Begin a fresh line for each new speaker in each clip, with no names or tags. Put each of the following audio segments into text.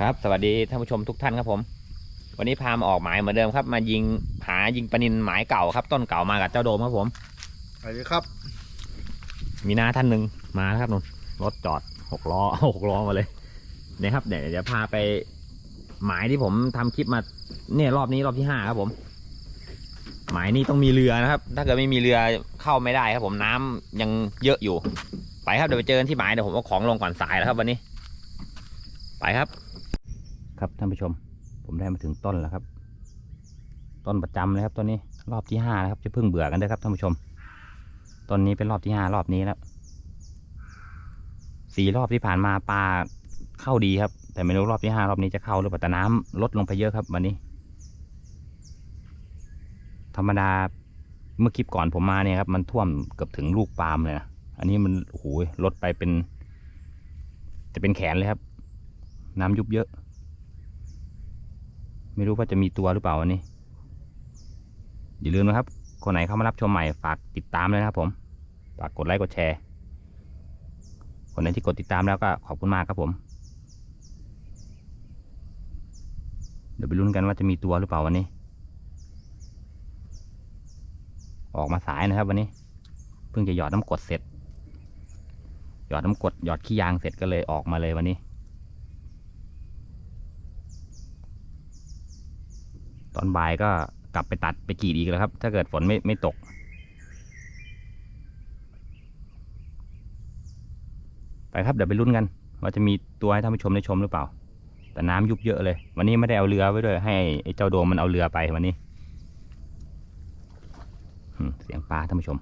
ครับ สวัสดีท่านผู้ชมทุกท่านครับผม วันนี้พามาออกหมายเหมือนเดิมครับ มายิงหายิงปลานินหมายเก่าครับ ต้นเก่ามากับเจ้าโดมครับผม
สวัสดีครับ
มีน้าท่านหนึ่งมาแล้วครับนุ่นรถจอดหกล้อหกล้อมาเลยเนี่ยครับเดี๋ยวเดี๋ยวพาไปหมายที่ผมทำคลิปมาเนี่ยรอบนี้รอบที่ห้าครับผม หมายนี้ต้องมีเรือนะครับ ถ้าเกิดไม่มีเรือเข้าไม่ได้ครับผมน้ำยังเยอะอยู่ ไปครับเดี๋ยวไปเจอกันที่หมายเดี๋ยวผมเอาของลงก่อนสายแล้วครับวันนี้ ไปครับ ครับท่านผู้ชม ผมได้มาถึงต้นแล้วครับ ต้นประจำเลยครับต้นนี้รอบที่ห้านะครับจะเพิ่งเบื่อกันด้วยครับท่านผู้ชมต้นนี้เป็นรอบที่ห้ารอบนี้แล้วสี่รอบที่ผ่านมาปลาเข้าดีครับ แต่ไม่รู้รอบที่ห้ารอบนี้จะเข้าหรือเปล่าแต่น้ำลดลงไปเยอะครับ วันนี้ ธรรมดาเมื่อคลิปก่อนผมมาเนี่ยครับมันท่วมเกือบถึงลูกปาล์มเลยนะอันนี้มันโอ้โหลดไปเป็น จะเป็นแขนเลยครับ น้ำยุบเยอะ ไม่รู้ว่าจะมีตัวหรือเปล่าวันนี้ อย่าลืมนะครับ คนไหนเข้ามารับชมใหม่ฝากติดตามเลยนะครับ ผมฝากกดไลค์กดแชร์ คนไหนที่กดติดตามแล้วก็ขอบคุณมากครับผม เดี๋ยวไปลุ้นกันว่าจะมีตัวหรือเปล่าวันนี้ ออกมาสายนะครับวันนี้ เพิ่งจะหยอดน้ำกดเสร็จ หยอดน้ำกดหยอดขี้ยางเสร็จก็เลยออกมาเลยวันนี้ อนบ่ายก็กลับไปตัดไปกรีดอีกแล้วครับ ถ้าเกิดฝนไม่ไม่ตก ไปครับเดี๋ยวไปลุ้นกัน ว่าจะมีตัวให้ท่านผู้ชมได้ชมหรือเปล่า แต่น้ำยุบเยอะเลย วันนี้ไม่ได้เอาเรือไว้ด้วย ให้ไอ้เจ้าโดมมันเอาเรือไปวันนี้เสียงปลาท่านผู้ชม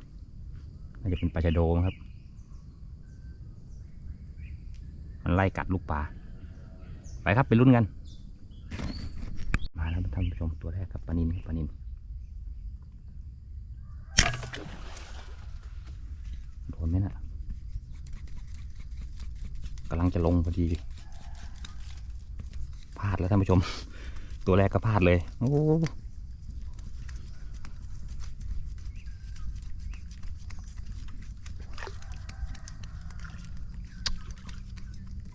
น่าจะเป็นปลาชะโดมั้งครับ มันไล่กัดลูกปลาไปครับไปลุ้นกัน แล้วท่านผู้ชมตัวแรกครับปลานินปลานินโดนไหมนะกำลังจะลงพอดีพลาดแล้วท่านผู้ชม ตัวแรกก็พลาดเลยโอ้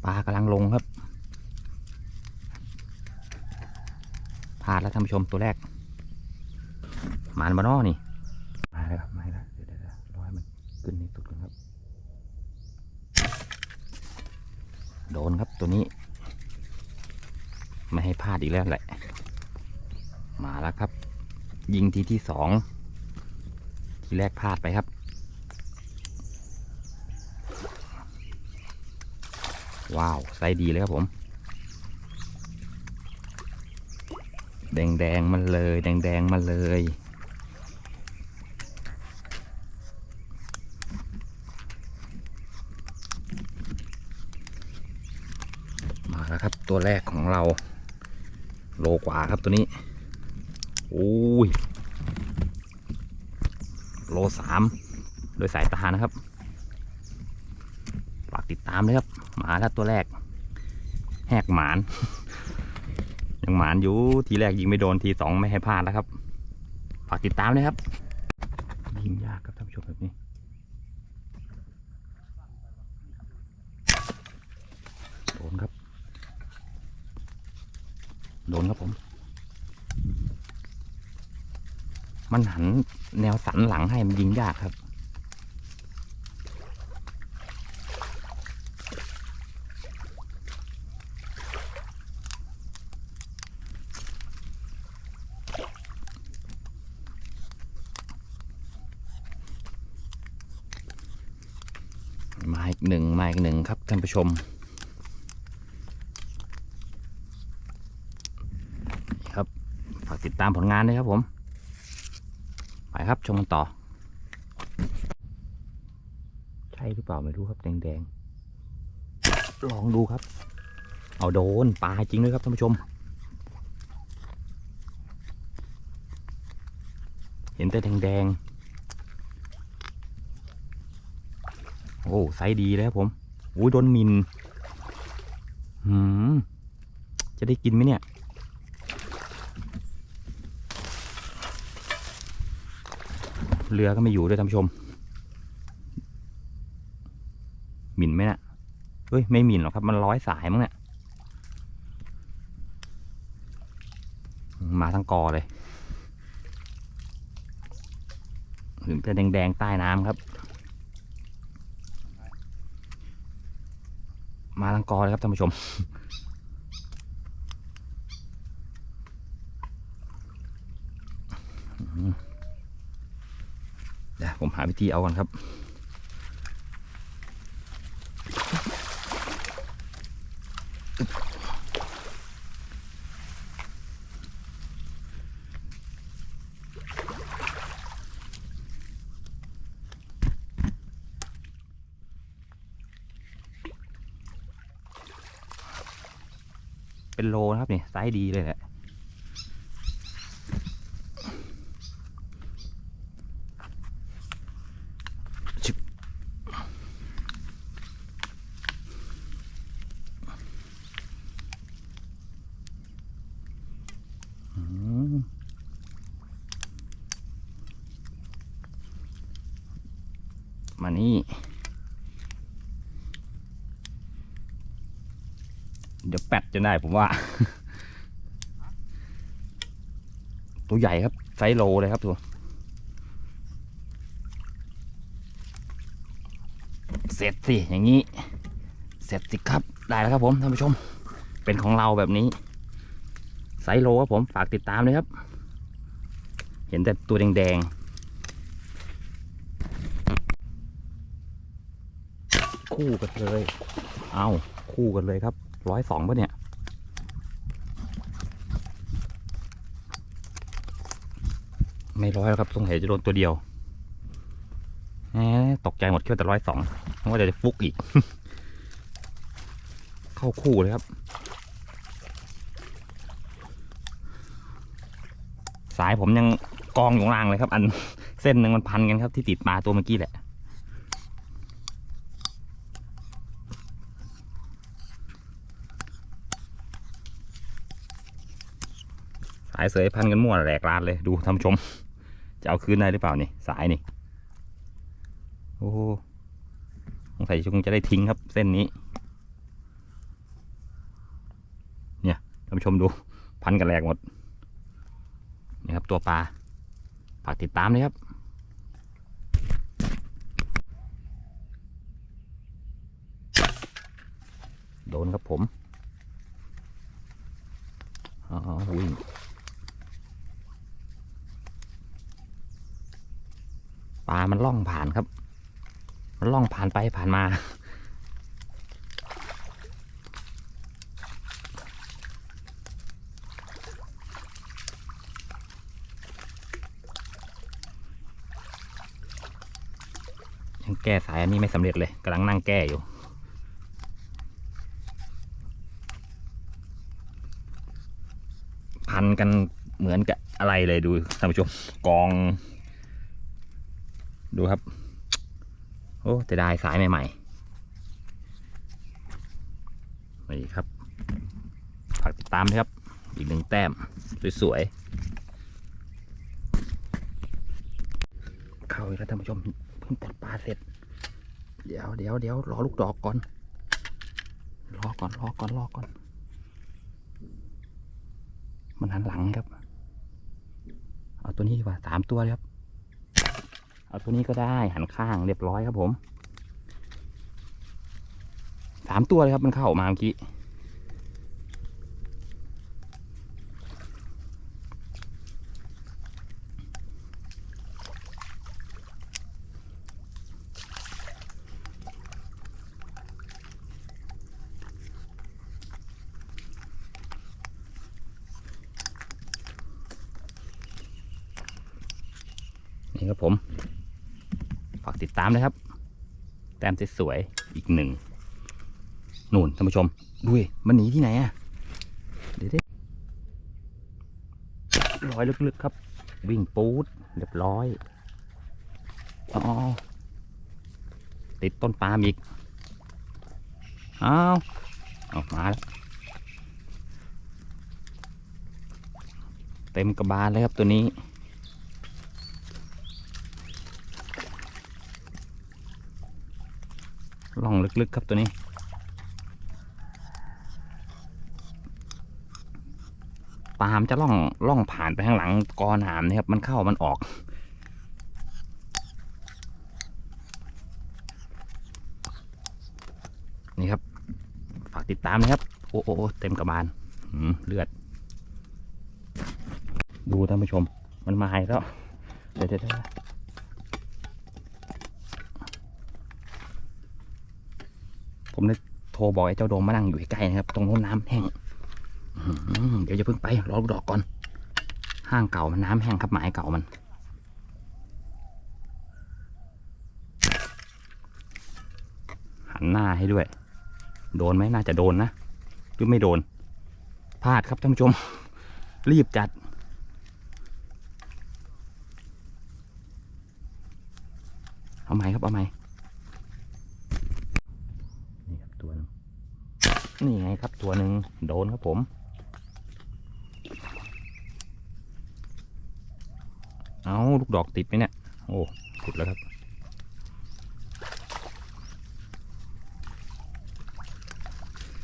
ปลากำลังลงครับ พลาดแล้วท่านผู้ชมตัวแรกหมานบานอนี่มาแล้วครับมาแล้วเดี๋ยวเดี๋ยวเดี๋ยวรอให้มันขึ้นในสุดก่อนครับ โดนครับตัวนี้ ไม่ให้พลาดอีกแล้วแหละ มาแล้วครับ ยิงทีที่สองทีแรกพลาดไปครับ ว้าวไซส์ดีเลยครับผม แดงแดงมันเลย แดงแดงมันเลย มาแล้วครับตัวแรกของเรา โลกว่าครับตัวนี้โอ้ยโลสามโดยสายตานะครับฝากติดตามเลยครับ หมาแล้วตัวแรก แหกหมาน ยังหมานอยู่ทีแรกยิงไม่โดนทีสองไม่ให้พลาดแล้วครับ ฝากติดตามเลยครับ ยิงยากครับท่านผู้ชมแบบนี้โดนครับ โดนครับผม มันหันแนวสันหลังให้มันยิงยากครับ มาอีก หนึ่งครับท่านผู้ชม ครับฝากติดตามผลงานด้วยครับผม ไปครับชมกันต่อ ใช่หรือเปล่าไม่รู้ครับแดงๆ ลองดูครับ เอาโดนปลาจริงด้วยครับท่านผู้ชม เห็นแต่แดงๆโอ้ไซส์ดีเลยครับผม อุ้ยโดนมินหืมจะได้กินไหมเนี่ย เรือก็ไม่อยู่ด้วยท่านผู้ชม หมิ่นไหมนะ่ะเฮ้ย ไม่หมิ่นหรอกครับ มันร้อยสายมั้งเนี่ย มาทั้งกอเลยถึงจะแดงๆ ใต้น้ำครับ มาลังกอเลยครับท่านผู้ชม เดี๋ยวผมหาวิธีเอาก่อนครับ เป็นโลนะครับนี่ไซส์ดีเลยแหละ ชึบอืมมานี่ เได้ผมว่า ตัวใหญ่ครับ ไซส์โลเลยครับตัวเสร็จสิอย่างนี้ เสร็จสิครับได้แล้วครับผมท่านผู้ชม เป็นของเราแบบนี้ ไซส์โลครับผมฝากติดตามเลยครับ เห็นแต่ตัวแดงๆคู่กันเลย เอาคู่กันเลยครับร้อยสองป่ะเนี่ย ไม่ ร้อยแล้วครับสงสัยจะโดนตัวเดียวตกใจหมดคิดว่าแต่ร้อยสองว่าจะฟุกอีก เข้าคู่เลยครับ สายผมยังกองอยู่ล่างเลยครับ อันเส้นหนึ่งมันพันกันครับที่ติดมาตัวเมื่อกี้แหละสายเสยพันกันมั่วแหลกลานเลยดูท่านชม จะเอาคืนได้หรือเปล่านี่สายนี่โอ้สงสัยคงจะได้ทิ้งครับเส้นนี้ เนี่ยท่านผู้ชมดูพันกันแหลกหมดนี่ครับตัวปลาฝากติดตามเลยครับโดนครับผมอ๋อวิ่ง ลามันล่องผ่านครับ มันล่องผ่านไปผ่านมา ยังแก้สายอันนี้ไม่สำเร็จเลยกำลังนั่งแก้อยู่พันกันเหมือนกับอะไรเลยดูท่านผู้ชมกอง ดูครับ โอ้จะได้สายใหม่ๆนี่ครับฝากติดตามด้วยครับ อีกหนึ่งแต้ม สวยๆ เข้าอีกแล้วท่านผู้ชม เพิ่งปลดปลาเสร็จ เดี๋ยวเดี๋ยวเดี๋ยวรอลูกดอกก่อน รอก่อนรอก่อนรอก่อน มันหันหลังครับ เอาตัวนี้ดีกว่าสามตัวเลยครับ เอาตัวนี้ก็ได้หันข้างเรียบร้อยครับผมสามตัวเลยครับมันเข้ามาเมื่อกี้ นี่ครับผมากติดตามนะครับ แต้มสวยๆอีกหนึ่งนู่นท่านผู้ชมดูมันหนีที่ไหนอะเดี๋ยวดิร้อยลึกๆครับ วิ่งปูดเรียบร้อยอ๋อติดต้นปาล์มอีกอ้าวออกมาแล้วเต็มกระบาลเลยครับตัวนี้ ล่องลึกๆครับตัวนี้ ปลามจะล่องล่องผ่านไปข้างหลังกอหนามนะครับ มันเข้ามันออก นี่ครับ ฝากติดตามนะครับ โอ้โอ้เต็มกระบาลเลือด ดูท่านผู้ชม มันมาอีกแล้ว เดี๋ยวเดี๋ยวเดี๋ยว ผมได้โทรบอกไอ้เจ้าโดมมานั่งอยู่ใกล้ๆนะครับ ตรงโน้นน้ำแห้งเดี๋ยวจะเพิ่งไปรอลูกดอกก่อน ห้างเก่ามันน้ำแห้งครับหมายเก่ามันหันหน้าให้ด้วย โดนไหมน่าจะโดนนะหรือไม่โดนพลาดครับท่านผู้ชม รีบจัดเอาไหมครับเอาไหมนี่ครับตัวหนึง นี่ไงครับตัวหนึ่งโดนครับผม เอาลูกดอกติดไหมเนี่ย โอ้ขุดแล้วครับ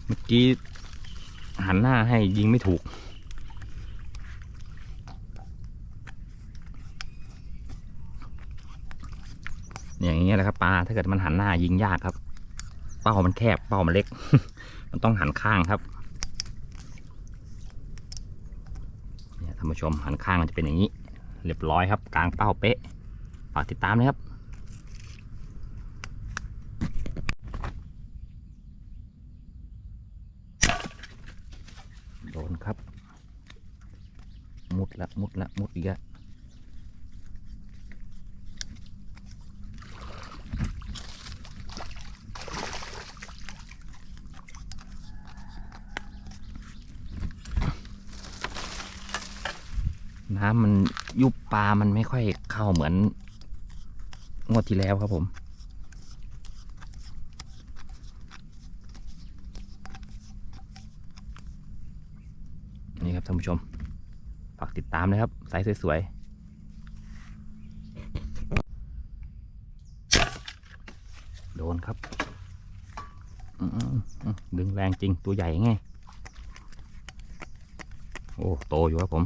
เมื่อกี้หันหน้าให้ยิงไม่ถูก อย่างเงี้ยแหละครับปลาถ้าเกิดมันหันหน้ายิงยากครับ เป้ามันแคบเป้ามันเล็ก มันต้องหันข้างครับเนี่ยท่านผู้ชมหันข้างมันจะเป็นอย่างนี้ เรียบร้อยครับกลางเป้าเป๊ะฝากติดตามนะครับโดนครับ มุดละมุดละมุดอีกแล้ว น้ำมันยุบปลามันไม่ค่อยเข้าเหมือนงวดที่แล้วครับผม นี่ครับท่านผู้ชม ฝากติดตามนะครับไซส์สวยๆโดนครับ ดึงแรงจริงตัวใหญ่ไง โอ้ โตอยู่ครับผม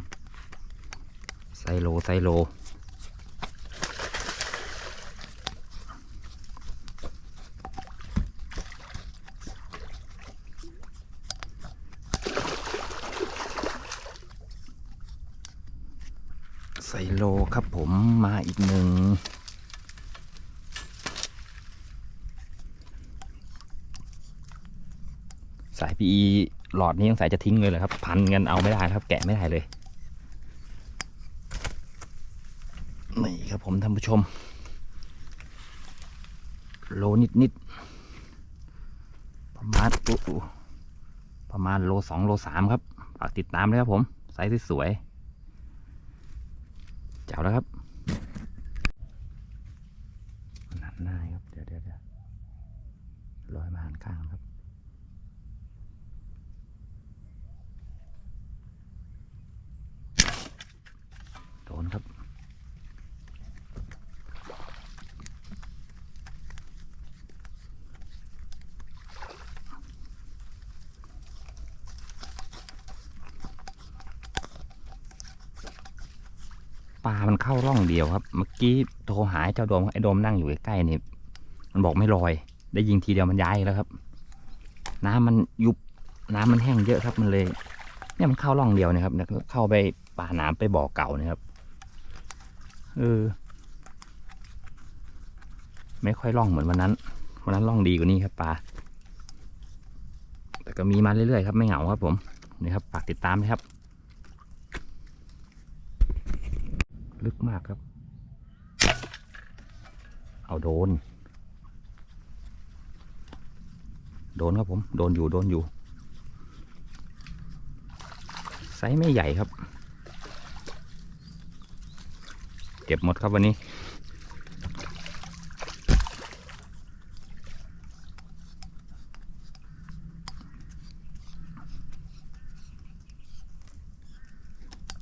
ไซโลไซโลไซโลครับผมมาอีกหนึ่งสายพีหลอดนี้ยังสายจะทิ้งเลยเหรอครับ พันกันเอาไม่ได้ครับ แกะไม่ได้เลย นี่ ครับผมท่านผู้ชม โลนิดนิดประมาณอุ๊อุ๊ประมาณโลสองโลสามครับฝากติดตามด้วยครับผมไซส์สวยๆเจ้าแล้วครับหันหน้าครับ เดี๋ยวเดี๋ยวเดี๋ยวลอยมาหันข้างครับ โดนครับ ปลา มัน เข้าร่องเดียวครับ เมื่อกี้โทรหาไอ้เจ้าโดมไอ้โดมนั่งอยู่ใกล้ๆนี่มันบอกไม่ลอย ได้ยิงทีเดียวมันย้ายแล้วครับ น้ำมันยุบน้ำมันแห้งเยอะครับมันเลย เนี่ยมันเข้าร่องเดียวนะครับเข้าไปป่าน้ำไปบ่อเก่านะครับเออไม่ค่อยร่องเหมือนวันนั้นวันนั้นร่องดีกว่านี้ครับปลาแต่ก็มีมาเรื่อยๆครับไม่เหงาครับผมนี่ครับฝากติดตามนะครับ ลึกมากครับ เอาโดน โดนครับผม โดนอยู่ โดนอยู่ ไซส์ไม่ใหญ่ครับ เก็บหมดครับวันนี้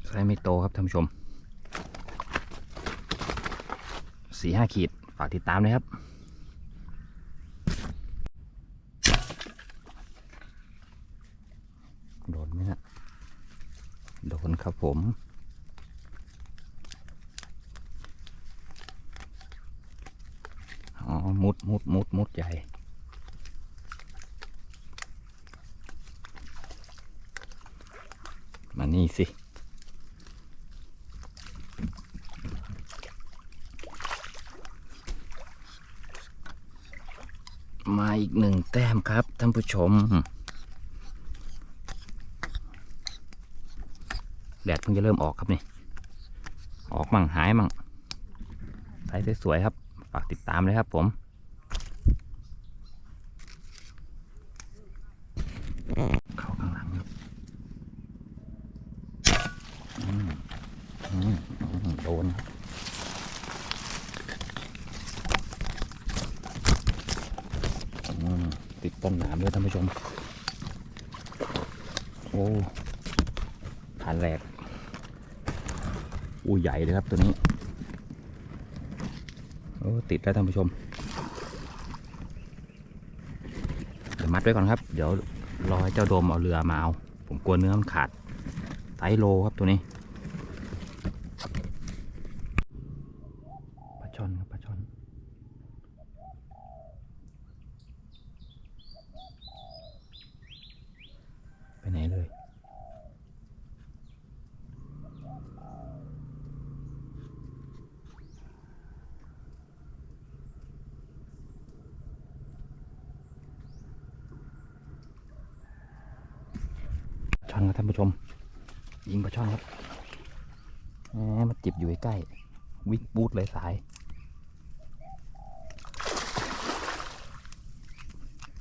ไซส์ไม่โตครับท่านผู้ชม สี่ห้าขีด ฝากติดตามนะครับ โดนไหมฮะโดน ครับผม อ๋อ มุดมุดมุดมุดใหญ่ มานี่สิ มาอีกหนึ่งแต้มครับท่านผู้ชม แดดเพิ่งจะเริ่มออกครับนี่ ออกมั่งหายมั่งไซส์สวยๆครับ ฝากติดตามเลยครับผม เข้าข้างหลังครับอืมอืมอืมโดนครับอืม ติดต้นหนามด้วยท่านผู้ชม โอ้ฐานแรกอู้ใหญ่เลยครับตัวนี้ โอ้ติดแล้วท่านผู้ชมเดี๋ยวมัดไว้ก่อนครับ เดี๋ยวรอให้เจ้าโดมเอาเรือมาเอา ผมกลัวเนื้อมันขาดไซโลครับตัวนี้ปลาช่อนครับปลาช่อน ไปไหนเลย ช่อนครับท่านผู้ชม ยิงปลาช่อนครับแหมมันจิบอยู่ใกล้วิ่งบูดเลยสาย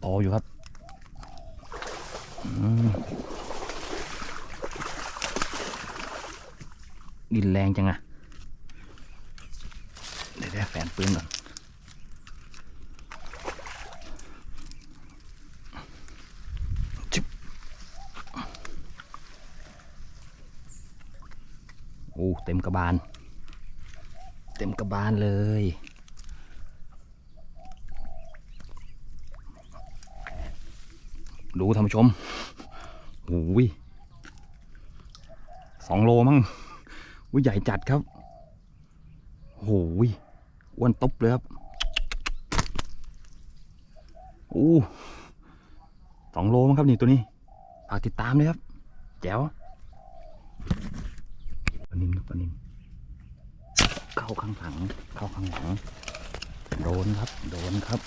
โตอยู่ครับดินแรงจังอะเดี๋ยวได้แฝนปืนก่อน โอ้เต็มกระบาล เต็มกระบาลเลย ดูท่านผู้ชมโอ้ยสองโลมั้งอุ้ยใหญ่จัดครับโอ้ยอ้วนตบเลยครับโอ้สองโลมั้งครับนี่ตัวนี้ฝากติดตามเลยครับ แจ๋ว ปนินครับปนินเข้าข้างหลัง เข้าข้างหลัง โดนครับ โดนครับ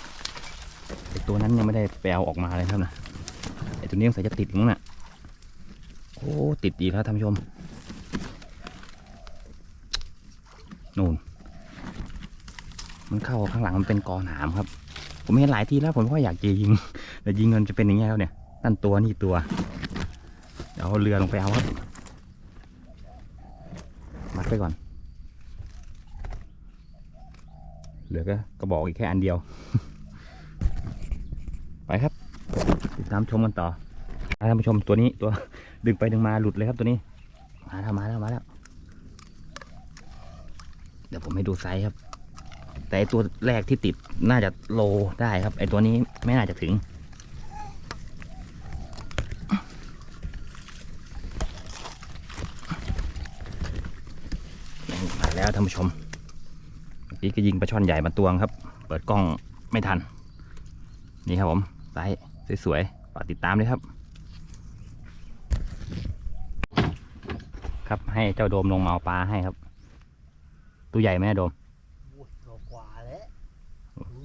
ไอตัวนั้นยังไม่ได้แปลออกมาเลยครับนะไอตัวนี้สงสัยจะติดมั้งน่ะโอ้ติดดีแล้วท่านผู้ชมนู่นมันเข้าข้างหลังมันเป็นกอหนามครับ ผมเห็นหลายทีแล้วผมก็อยากจะยิง แต่ยิงมันจะเป็นอย่างเงี้ยครับเนี่ยนั่นตัวนี่ตัว เดี๋ยวเอาเรือลงไปเอาครับ ไปก่อน เหลือก็กระบอกอีกแค่อันเดียว ไปครับ ติดตามชมกันต่อท่านผู้ชมตัวนี้ตัวดึงไปดึงมาหลุดเลยครับตัวนี้ มาแล้วมาแล้วมาแล้ว เดี๋ยวผมให้ดูไซส์ครับ แต่ไอตัวแรกที่ติดน่าจะโลได้ครับ ไอตัวนี้ไม่น่าจะถึง มาแล้วท่านผู้ชมเมื่อกี้ก็ยิงปลาช่อนใหญ่มาตวงครับ เปิดกล้องไม่ทัน นี่ครับผมไซส์สวยๆฝากติดตามเลยครับ ครับให้เจ้าโดมลงมาเอาปลาให้ครับ ตัวใหญ่ไหมโดม
โอ้ยโลกว่าแล้ว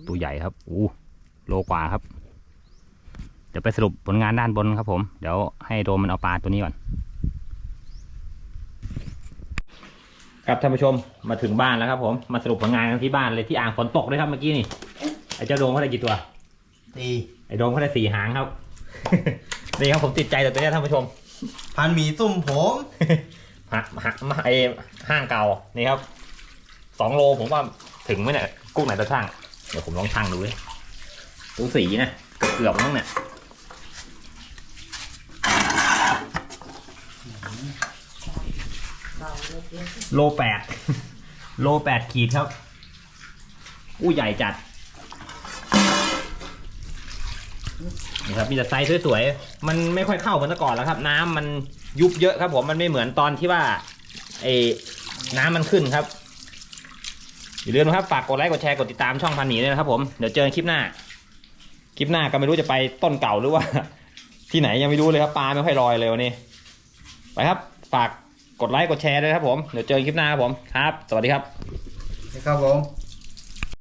ตัวใหญ่ครับอู้โลกว่าครับ เดี๋ยวไปสรุปผลงานด้านบนครับผม เดี๋ยวให้โดมมันเอาปลาตัวนี้ก่อน ครับท่านผู้ชมมาถึงบ้านแล้วครับผมมาสรุปผลงานกันที่บ้านเลยที่อ่างฝนตกด้วยครับเมื่อกี้นี่ไอ้เจ้าโดมเขาได้กี่ตัว
ตี
ไอ้โดมเขาได้สี่หางครับ นี่ครับผมติดใจแต่ตัวเนี้ยท่านผู้ชม
พันหมีซุ่มผม
ฮะฮะไอห้างเก่านี่ครับสองโลผมว่าถึงไหมเนี่ยกุ้งไหนจะช่างเดี๋ยวผมลองช่างดูเลยดูสีนะเกือบเกือบมั้งเนี่ย โลแปดโลแปดขีดครับอู้ใหญ่จัดนี่ครับมีแต่ไซส์สวยๆ มันไม่ค่อยเข้าเหมือนแต่ก่อนแล้วครับ น้ำมันยุบเยอะครับผมมันไม่เหมือนตอนที่ว่าไอ้น้ำมันขึ้นครับ อย่าลืมนะครับฝากกดไลค์กดแชร์กดติดตามช่องพันหนีด้วยนะครับผมเดี๋ยวเจอกันคลิปหน้า คลิปหน้าก็ไม่รู้จะไปต้นเก่าหรือว่า ที่ไหนยังไม่รู้เลยครับปลาไม่ค่อยลอยเลยวันนี้ไปครับ ฝาก กดไลค์กดแชร์ด้วยครับผม เดี๋ยวเจอกันคลิปหน้าครับผม ครับ สวัสดีครับ
นะครับผม